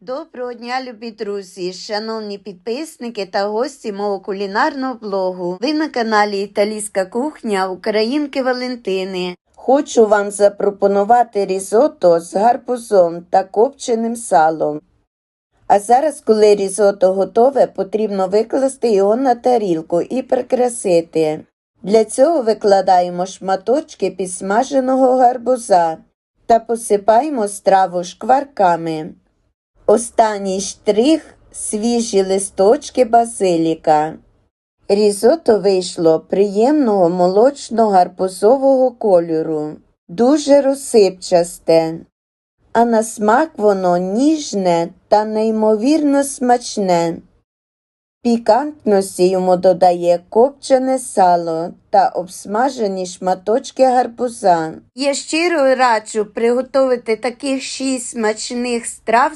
Доброго дня, любі друзі, шановні підписники та гості мого кулінарного блогу. Ви на каналі Італійська кухня Українки Валентини. Хочу вам запропонувати різото з гарбузом та копченим салом. А зараз, коли різото готове, потрібно викласти його на тарілку і прикрасити. Для цього викладаємо шматочки підсмаженого гарбуза та посипаємо страву шкварками. Останній штрих свіжі листочки базиліка. Різото вийшло приємного молочно-гарбузового кольору, дуже розсипчасте, а на смак воно ніжне та неймовірно смачне. Пікантності йому додає копчене сало та обсмажені шматочки гарбуза. Я щиро раджу приготувати таких шість смачних страв